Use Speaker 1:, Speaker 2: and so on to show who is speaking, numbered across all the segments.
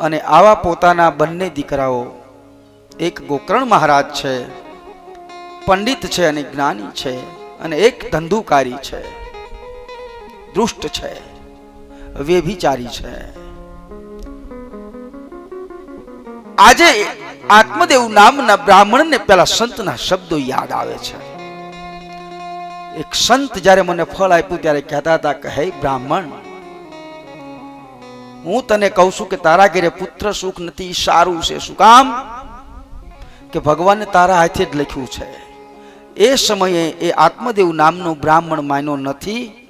Speaker 1: અને આવા પોતાના બંને દીકરાઓ એક ગોકર્ણ મહારાજ છે, પંડિત છે અને જ્ઞાની છે અને એક ધંધુકારી છે, દુષ્ટ છે, વ્યભિચારી છે. આજે આત્મદેવ નામના બ્રાહ્મણને પેલા સંતના શબ્દો યાદ આવે છે. એક સંત જ્યારે મને ફળ આપ્યું ત્યારે કહેતા હતા કે, હે બ્રાહ્મણ હું તને કહું છું કે તારા ઘરે પુત્ર સુખ નથી સારું છે. શું કામ? કે ભગવાને તારા હાથે જ લખ્યું છે. એ સમયે એ આત્મદેવ નામનો બ્રાહ્મણ માન્યો નથી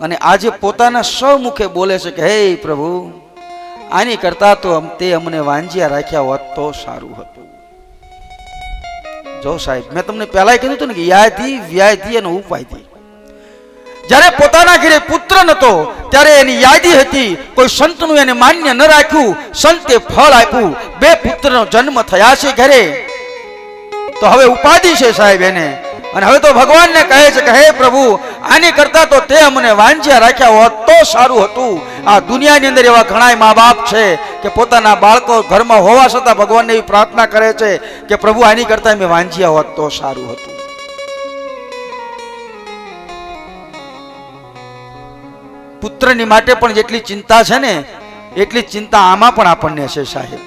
Speaker 1: અને આજે પોતાના સ્વમુખે બોલે છે કે, હે પ્રભુ, આની કરતા તો તે અમને વાંજિયા રાખ્યા હોત તો સારું હતું. જો સાહેબ, મેં તમને પહેલાં કીધું હતું ને કે યાદી વ્યાધિ અને ઉપાયથી જ્યારે પોતાના ઘરે પુત્ર નતો, ત્યારે એની યાદી હતી, કોઈ સંતનું એને માન્ય ન રાખ્યું, સંતે ફળ આપ્યું, બે પુત્રનો જન્મ થયા છે ઘરે. તો હવે ઉપાધિ છે સાહેબ એને. અને હવે તો ભગવાનને કહે છે કે, હે પ્રભુ, આની કરતા તો તે અમને વાંચ્યા રાખ્યા હોત તો સારું હતું. આ દુનિયાની અંદર એવા ઘણા મા બાપ છે કે પોતાના બાળકો ઘરમાં હોવા છતાં ભગવાનને એવી પ્રાર્થના કરે છે કે, પ્રભુ, આની કરતા મેં વાંચ્યા હોત તો સારું હતું. પુત્રની માટે પણ જેટલી ચિંતા છે ને, એટલી ચિંતા આમાં પણ આપણને છે સાહેબ.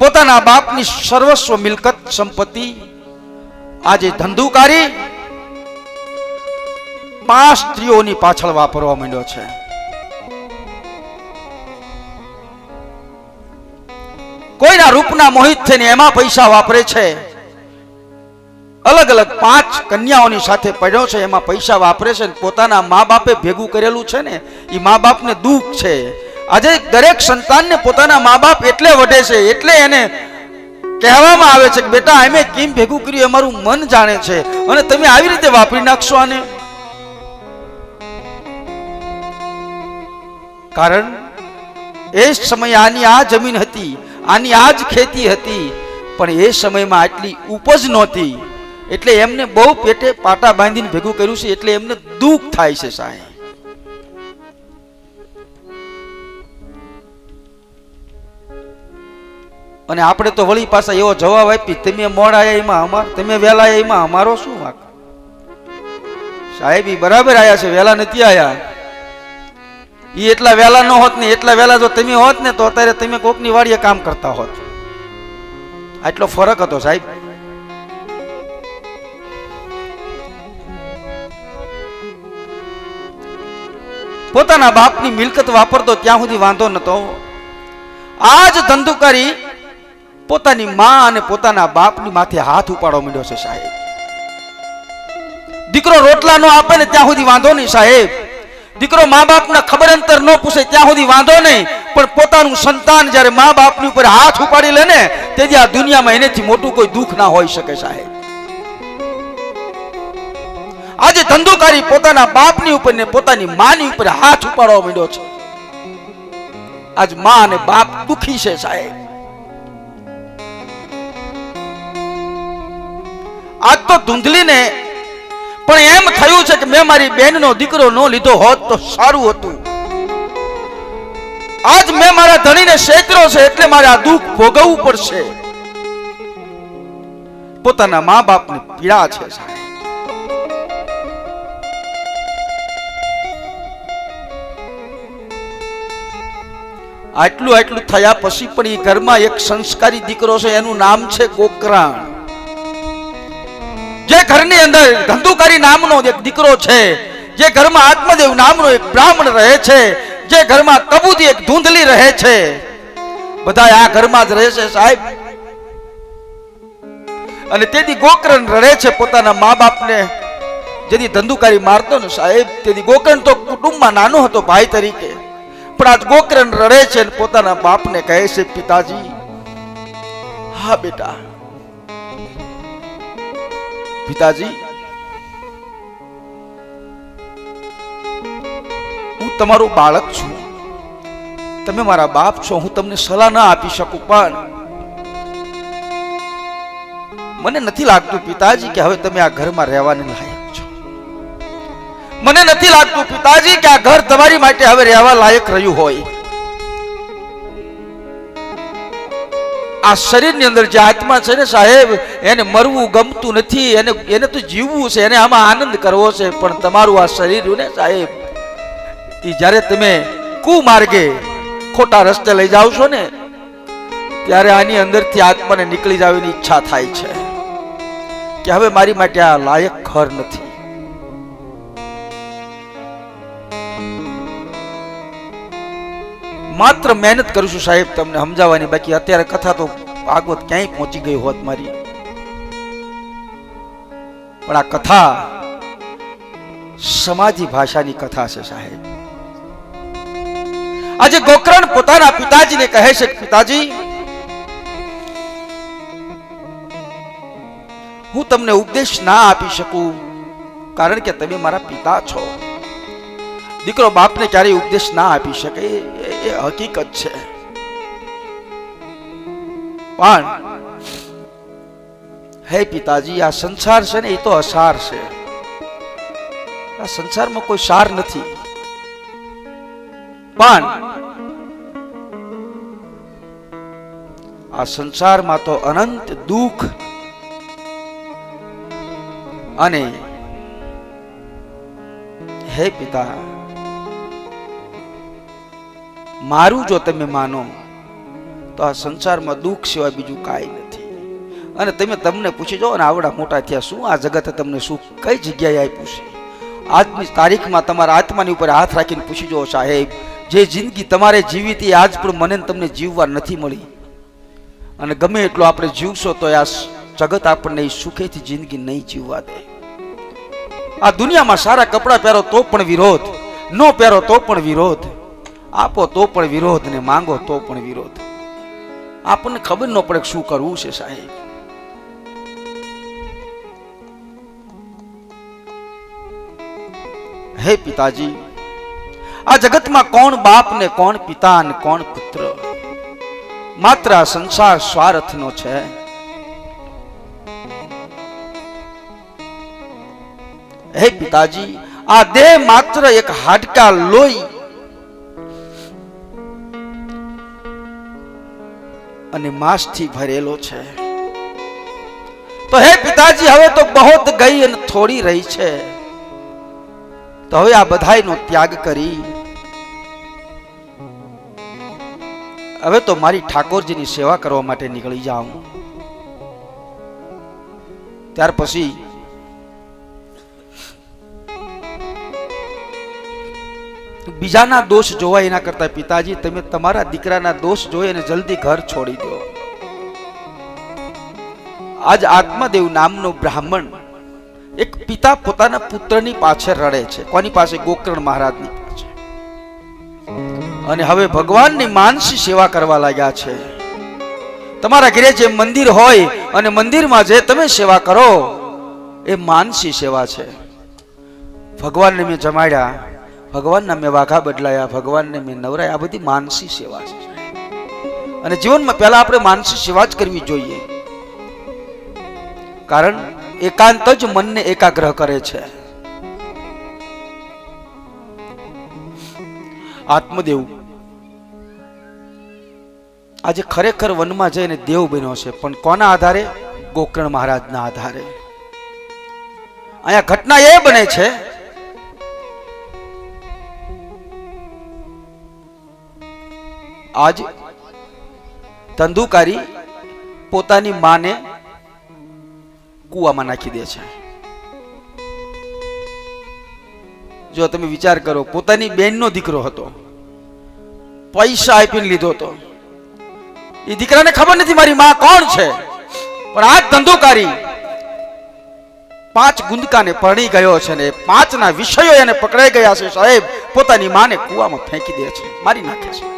Speaker 1: પોતાના બાપની સર્વસ્વ મિલકત સંપત્તિ આજે ધંધુકારી પાંચ સ્ત્રીઓની પાછળ વાપરવા માંડ્યો છે. કોઈના રૂપના મોહિત થઈને એમાં પૈસા વાપરે છે અલગ અલગ પાંચ કન્યાઓની સાથે પડ્યો છે, એમાં પૈસા વાપરે છે પોતાના મા બાપે ભેગું કરેલું છે ને એ મા બાપને દુઃખ છે. આજે દરેક સંતાનને પોતાના મા બાપ એટલે વઢે છે, એટલે એને કહેવામાં આવે છે કે, બેટા અમે કેમ ભેગું કર્યું? અમારું મન જાણે છે. અને તમે આવી રીતે વાપરી નાખશો આને? કારણ એ સમયે આની આ જમીન હતી, આની આ જ ખેતી હતી, પણ એ સમયમાં આટલી ઉપજ નહોતી. એટલે એમને બહુ પેટે પાટા બાંધીને ભેગું કર્યું છે, એટલે એમને દુઃખ થાય છે સાહેબ. અને આપણે તો વળી પાછા એવો જવાબ આપી, તમે મોડા એમાં અમાર તમે વહેલા એમાં અમારો શું વાંક? સાહેબ બરાબર આયા છે, વહેલા નથી આયા. એ એટલા વહેલા ન હોત ને, એટલા વહેલા જો તમે હોત ને, તો અત્યારે તમે કોકની વાડીએ કામ કરતા હોત. આટલો ફરક હતો સાહેબ. પોતાના બાપની મિલકત વાપરતો ત્યાં સુધી વાંધો નતો ધંધો કરી પોતાની માં અને પોતાના બાપની માથે હાથ ઉપાડો મળ્યો છે સાહેબ. દીકરો રોટલા નો આપે ને ત્યાં સુધી વાંધો નહીં સાહેબ. દીકરો મા બાપના ખબર અંતર ન પૂછે ત્યાં સુધી વાંધો નહીં. પણ પોતાનું સંતાન જ્યારે મા બાપની ઉપર હાથ ઉપાડી લે ને, તેથી આ દુનિયામાં એનેથી મોટું કોઈ દુઃખ ના હોઈ શકે સાહેબ. આજે ધંધુકારી પોતાના બાપની ઉપર ને પોતાની માની ઉપર હાથ ઉપાડવા માંડ્યો છે. આજ મા અને બાપ દુખી છે સાહેબ. આજ તો ધૂંધલીને પણ એમ થયું છે કે મેં મારી બેનનો દીકરો ન લીધો હોત તો સારું હતું. આજ મેં મારા ધણીને શેતરો છે એટલે મારે આ દુઃખ ભોગવવું પડશે. પોતાના મા બાપની પીડા છે સાહેબ. આટલું આટલું થયા પછી પણ એ ઘરમાં એક સંસ્કારી દીકરો છે, એનું નામ છે ગોકરાણ જે ઘરની અંદર ધંધુકારી નામનો એક દીકરો છે, જે ઘરમાં આત્મદેવ નામનો એક બ્રાહ્મણ રહે છે, જે ઘરમાં કબૂદી એક ધૂંધલી રહે છે. બધા આ ઘરમાં જ રહે છે સાહેબ. અને તેથી ગોકરણ રડે છે પોતાના મા બાપને જેથી ધંધુકારી મારતો ને સાહેબ, તેથી ગોકરણ તો કુટુંબમાં નાનો હતો ભાઈ તરીકે. પણ ગોકરણ રડે છે અને પોતાના બાપને કહે છે, પિતાજી, હા બેટા. પિતાજી, હું તમારું બાળક છું. તમે મારા બાપ છો, હું તમને સલાહ ના આપી શકું, પણ મને નથી લાગતું પિતાજી, કે હવે તમે આ ઘરમાં રહેવાને લાયક. મને નથી લાગતું પિતાજી, કે આ ઘર તમારી માટે હવે રહેવા લાયક રહ્યું હોય. આ શરીરની અંદર જે આત્મા છે ને સાહેબ, એને મરવું ગમતું નથી, એને એને તો જીવવું છે, એને આમાં આનંદ કરવો છે, પણ તમારું આ શરીર ને સાહેબ એ જ્યારે તમે કુમાર્ગે ખોટા રસ્તે લઈ જાઓ છો ને, ત્યારે આની અંદરથી આત્માને નીકળી જવાની ઈચ્છા થાય છે, કે હવે મારી માટે આ લાયક ઘર નથી. માત્ર મહેનત કરીશું સાહેબ, તમને સમજાવવાની, બાકી અત્યારે કથા તો ભાગવત ક્યાંય પહોંચી ગઈ હોત મારી. પણ આ કથા સમાજી ભાષાની કથા છે સાહેબ. આજે ગોકર્ણ પોતાના પિતાજીને કહે છે, પિતાજી, હું તમને ઉપદેશ ના આપી શકું, કારણ કે તમે મારા પિતા છો. દીકરો બાપને ક્યારેય ઉપદેશ ના આપી શકે? એ- હકીકત છે. પણ, હે પિતાજી, આ સંસાર છે ને, એ તો અસાર છે. આ સંસારમાં કોઈ સાર નથી. પણ, આ સંસારમાં તો અનંત દુઃખ અને, હે પિતા મારું જો તમે માનો, તો આ સંસારમાં દુઃખ સિવાય બીજું કાંઈ નથી. અને તમે તમને પૂછી જાઓ ને આવડા મોટા થયા શું આ જગતે તમને સુખ કઈ જગ્યાએ આપ્યું છે? આજની તારીખમાં તમારા આત્માની ઉપર હાથ રાખીને પૂછી જાઓ સાહેબ, જે જિંદગી તમારે જીવી હતી આજ પણ મને તમને જીવવા નથી મળી. અને ગમે એટલો આપણે જીવશો તો આ જગત આપણને સુખેથી જિંદગી નહીં જીવવા દે. આ દુનિયામાં સારા કપડાં પહેરો તો પણ વિરોધ, ન પહેરો તો પણ વિરોધ. આપો તો પણ વિરોધ ને માંગો તો પણ વિરોધ. આપણને ખબર ન પડે શું કરવું છે સાહેબ. હે પિતાજી, આ જગતમાં કોણ બાપ ને કોણ પિતા ને કોણ પુત્ર? માત્ર આ સંસાર સ્વાર્થનો છે. હે પિતાજી, આ દેહ માત્ર એક હાડકા લોહી અને માંસથી ભરેલો છે. તો હે પિતાજી, હવે તો બહોત ગઈ અને થોડી રહી છે. તો હવે આ બધાયનો ત્યાગ કરી. હવે તો મારી ઠાકોરજીની સેવા કરવા માટે નીકળી જાઉં. ત્યાર પછી બીજાના દોષ જોવા એના કરતા પિતાજી, તમે તમારા દીકરાના દોષ જોઈ અને જલ્દી ઘર છોડી દો. આજ આત્મદેવ નામનો બ્રાહ્મણ એક પિતા પોતાના પુત્રની પાછળ રડે છે. કોની પાસે? ગોકર્ણ મહારાજની પાછળ અને હવે ભગવાનની માનસી સેવા કરવા લાગ્યા છે. તમારા ઘરે જે મંદિર હોય અને મંદિરમાં જે તમે સેવા કરો, એ માનસી સેવા છે. ભગવાનને મેં જમાડ્યા. ભગવાનના મેં વાઘા બદલાયા ભગવાનને મેં નવરાય, આ બધી માનસી સેવા છે. અને જીવનમાં પહેલા આપણે માનસી સેવા જ કરવી જોઈએ. કારણ એકાંત જ મનને એકાગ્રહ કરે છે. આત્મદેવ. આજે ખરેખર વનમાં જઈને દેવ બન્યો છે, પણ કોના આધારે? ગોકર્ણ મહારાજના આધારે. અહીંયા ઘટના એ બને છે આજ ધંધુકારી પોતાની માને કૂવામાં નાખી દે છે. જો તમે વિચાર કરો, પોતાની બેનનો દીકરો હતો, પૈસા આપીને લીધો હતો. એ દીકરાને ખબર નથી મારી માં કોણ છે, પણ આ ધંધોકારી પાંચ ગુંદકાને પરણી ગયો છે ને પાંચના વિષયો એને પકડાઈ ગયા છે સાહેબ. પોતાની માને કૂવામાં ફેંકી દે છે, મારી નાખે છે.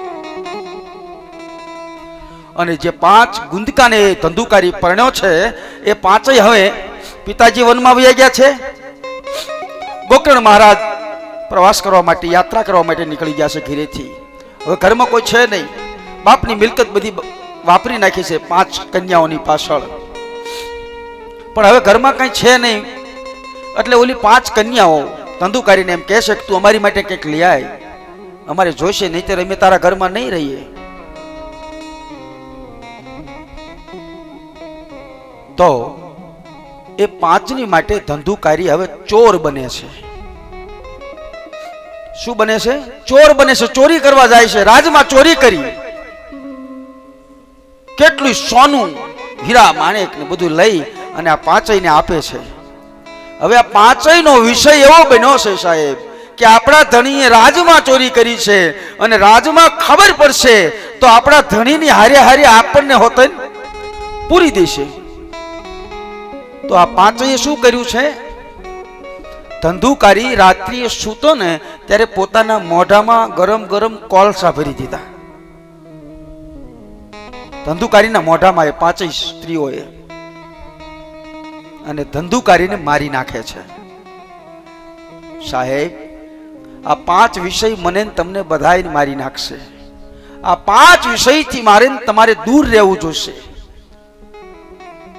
Speaker 1: અને જે પાંચ ગુંદકાને ધંધુકારી પરણ્યો છે, એ પાંચેય હવે પિતાજી વનમાં વયા ગયા છે. ગોકર્ણ મહારાજ પ્રવાસ કરવા માટે, યાત્રા કરવા માટે નીકળી ગયા છે ઘેરેથી. હવે ઘરમાં કોઈ છે નહીં. બાપની મિલકત બધી વાપરી નાખી છે પાંચ કન્યાઓની પાછળ. પણ હવે ઘરમાં કંઈ છે નહીં. એટલે ઓલી પાંચ કન્યાઓ ધંધુકારીને એમ કહેશે કે તું અમારી માટે કંઈક લઈ આય. અમારે જોઈશે નહીં અમે તારા ઘરમાં નહીં રહીએ. તો એ પાંચની માટે ધંધુકારી હવે ચોર બને છે. શું બને છે? ચોર બને છે. ચોરી કરવા જાય છે. રાજમાં ચોરી કરી. કેટલું સોનું હીરા માણેક ને બધું લઈ અને આ પાંચયને આપે છે. હવે આ પાંચયનો વિષય એવો બન્યો છે સાહેબ કે આપણા ધણીએ રાજમાં ચોરી કરી છે અને રાજમાં ખબર પડશે તો આપણા ધણીની હારે હારે આપણને હોત પૂરી દેશે. તો આ પાંચે શું કર્યું છે? ધંધુકારી રાત્રિએ સૂતો ને ત્યારે પોતાના મોઢામાં ગરમ ગરમ કોલસા ભરી દીધા. ધંધુકારીના મોઢામાં એ પાંચેય સ્ત્રીઓએ અને ધંધુકારીને મારી નાખે છે. સાહેબ, આ પાંચ વિષય મને તમને બધાય મારી નાખશે. આ પાંચ વિષયથી મારે તમારે દૂર રહેવું જોશે.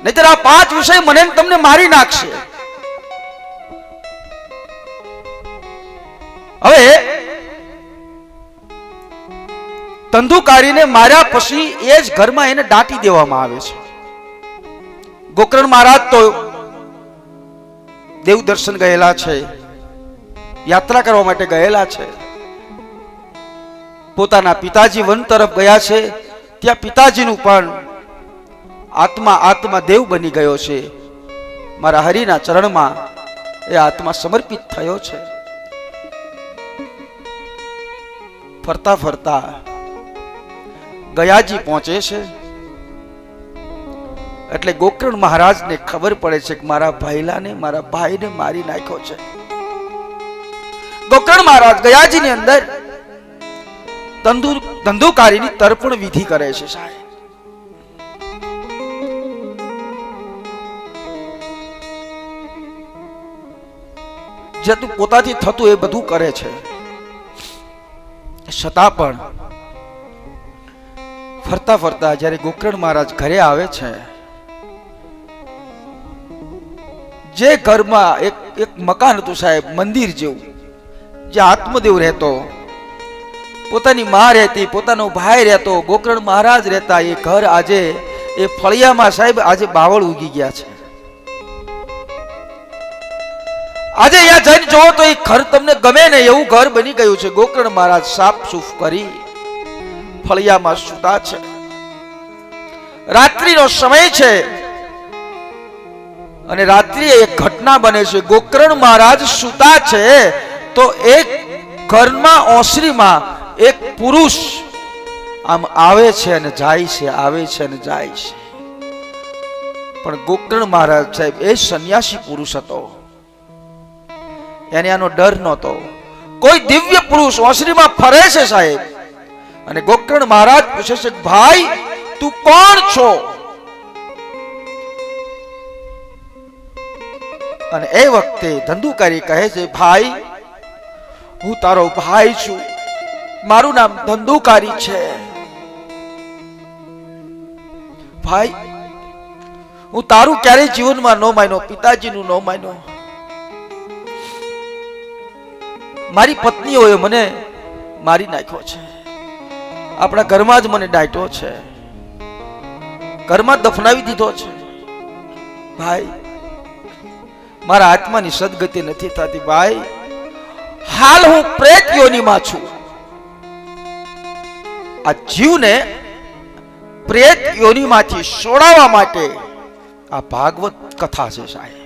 Speaker 1: નહીતર આ પાંચ વિષય મને તમને મારી નાખશે. હવે ધંધુકારીને માર્યા પછી એ જ ઘરમાં એને દાટી દેવામાં આવે છે. ગોકર્ણ મહારાજ તો દેવ દર્શન ગયેલા છે, યાત્રા કરવા માટે ગયેલા છે. પોતાના પિતાજી વન તરફ ગયા છે, ત્યાં પિતાજીનું પણ આત્મા આત્મા દેવ બની ગયો છે. મારા હરિના ચરણમાં એ આત્મા સમર્પિત થયો છે. ફરતા ફરતા ગયાજી પહોંચે છે. એટલે ગોકર્ણ મહારાજને ખબર પડે છે કે મારા ભાઈલાને, મારા ભાઈને મારી નાખ્યો છે. ગોકર્ણ મહારાજ ગયાજીની અંદર ધંધુકારીની તર્પણ વિધિ કરે છે સાહેબ. જે તું પોતાથી થતું એ બધું કરે છે. છતાં પણ ફરતા ફરતા જ્યારે ગોકર્ણ મહારાજ ઘરે આવે છે, જે ઘરમાં એક એક મકાન હતું સાહેબ, મંદિર જેવું, જે આત્મદેવ રહેતો, પોતાની માં રહેતી, પોતાનો ભાઈ રહેતો, ગોકર્ણ મહારાજ રહેતા, એ ઘર આજે, એ ફળિયામાં સાહેબ આજે બાવળ ઉગી ગયા છે. આજે અહીંયા જઈને જોવો તો એ ઘર તમને ગમે ને એવું ઘર બની ગયું છે. ગોકર્ણ મહારાજ સાફ સૂફ કરી ફળિયામાં સુતા છે. રાત્રિનો સમય છે અને રાત્રિએ એક ઘટના બને છે. ગોકર્ણ મહારાજ સુતા છે તો એક ઘરમાં ઓસરીમાં એક પુરુષ આમ આવે છે અને જાય છે, આવે છે અને જાય છે. પણ ગોકર્ણ મહારાજ સાહેબ એ સંન્યાસી પુરુષ હતો. એને આનો ડર નહોતો. કોઈ દિવ્ય પુરુષ ઓસરીમાં ફરે છે સાહેબ. અને ગોકર્ણ મહારાજ પૂછે છે, ભાઈ, તું કોણ છો? અને એ વખતે ધંધુકારી કહે છે, ભાઈ, હું તારો ભાઈ છું. મારું નામ ધંધુકારી છે. ભાઈ, હું તારું ક્યારેય જીવનમાં ન માન્યો, પિતાજીનું ન માન્યો. મારી પત્નીઓએ મને મારી નાખ્યો છે. આપણા ઘરમાં જ મને ડાયટો છે. ઘરમાં દફનાવી દીધો છે. ભાઈ, મારા આત્માની સદગતિ નથી થતી, ભાઈ. હાલ હું પ્રેત યોનીમાં છું. આ જીવને પ્રેત યોનીમાંથી છોડાવવા માટે આ ભાગવત કથા છે સાહેબ.